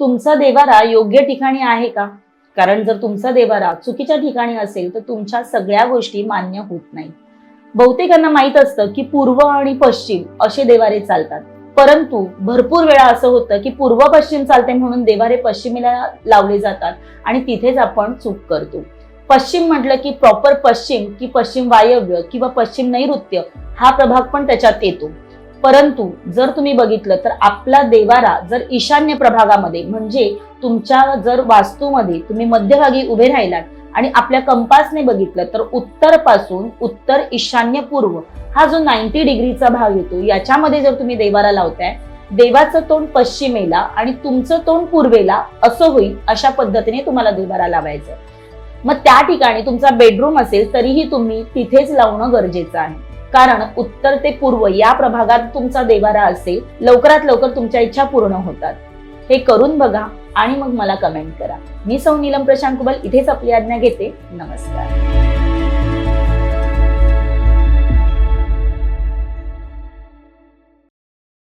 तुमचा देवारा योग्य ठिकाणी आहे का? कारण जर तुमचा देवारा चुकीच्या ठिकाणी असेल तर तुमच्या सगळ्या गोष्टी मान्य होत नाही. बहुतेकांना माहीत असतं की पूर्व आणि पश्चिम असे देवारे चालतात. परंतु भरपूर वेळा असं होतं की पूर्व पश्चिम चालते म्हणून देवारे पश्चिमेला लावले जातात आणि तिथेच आपण चूक करतो. पश्चिम म्हटलं की प्रॉपर पश्चिम की पश्चिम वायव्य किंवा पश्चिम नैऋत्य हा प्रभाग पण त्याच्यात येतो. परंतु जर तुम्ही बघितलं तर आपला देवारा जर ईशान्य प्रभागामध्ये म्हणजे तुमच्या जर वास्तूमध्ये तुम्ही मध्यभागी उभे राहिलात आणि आपल्या कंपासने बघितलं तर उत्तरपासून उत्तर ईशान्य पूर्व हा जो नाईन्टी डिग्रीचा भाग येतो याच्यामध्ये जर तुम्ही देवारा लावताय देवाचं तोंड पश्चिमेला आणि तुमचं तोंड पूर्वेला असं होईल अशा पद्धतीने तुम्हाला देवारा लावायचं. मग त्या ठिकाणी तुमचा बेडरूम असेल तरीही तुम्ही तिथेच लावणं गरजेचं आहे. कारण उत्तर ते पूर्व या प्रभागात तुमचा देवारा असेल लवकरात लवकर तुमच्या इच्छा पूर्ण होतात. हे करून बघा आणि मग मला कमेंट करा. मी सौ नीलम प्रशांत कुबल इथेच आपली आज्ञा घेते. नमस्कार.